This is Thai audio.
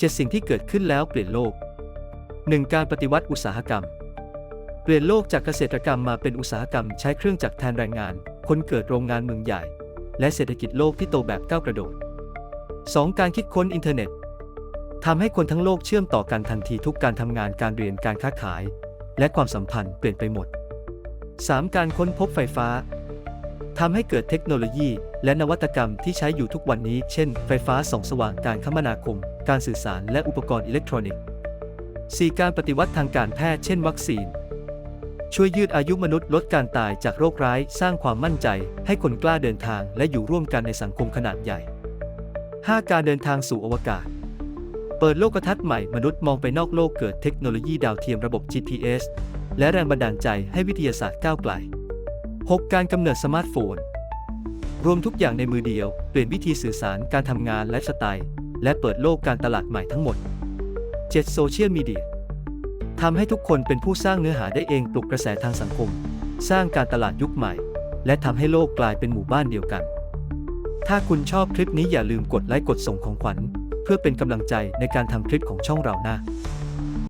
7 สิ่งที่เกิดขึ้นแล้วเปลี่ยนโลก 1. การปฏิวัติอุตสาหกรรม เปลี่ยนโลกจากเกษตรกรรมมาเป็นอุตสาหกรรมใช้เครื่องจักรแทนแรงงาน คนเกิดโรงงานเมืองใหญ่ และเศรษฐกิจโลกที่โตแบบก้าวกระโดด 2. การคิดค้นอินเทอร์เน็ตทำให้คนทั้งโลกเชื่อมต่อกันทันทีทุกการทำงานการเรียนการค้าขาย และความสัมพันธ์เปลี่ยนไปหมด 3. การค้นพบไฟฟ้า ทำให้เกิดเทคโนโลยี และนวัตกรรมที่ใช้อยู่ทุกวันนี้ เช่น ไฟฟ้าส่องสว่างการคมนาคม การสื่อสารและอุปกรณ์อิเล็กทรอนิกส์ 4. การปฏิวัติทางการแพทย์เช่น วัคซีน ช่วยยืดอายุมนุษย์ลดการตายจากโรคร้าย สร้างความมั่นใจ ให้คนกล้าเดินทางและอยู่ร่วมกันในสังคมขนาดใหญ่ 5. การเดินทางสู่อวกาศ เปิดโลกทัศน์ใหม่มนุษย์มองไปนอกโลกเกิดเทคโนโลยีดาวเทียมระบบ GPS และแรงบันดาลใจให้วิทยาศาสตร์ก้าวไกล 6. การกำเนิดสมาร์ทโฟน รวมทุกอย่างในมือเดียว เปลี่ยนวิธีสื่อสารการทำงานและสไตล์ และเปิดโลกการตลาดใหม่ทั้งหมด 7. โซเชียลมีเดียทำให้ทุกคนเป็นผู้สร้างเนื้อหาได้เองปลุกกระแสทางสังคม สร้างการตลาดยุคใหม่ และทำให้โลกกลายเป็นหมู่บ้านเดียวกัน ถ้าคุณชอบคลิปนี้อย่าลืมกดไลค์กดส่งของขวัญ เพื่อเป็นกำลังใจในการทำคลิปของช่องเราหน้า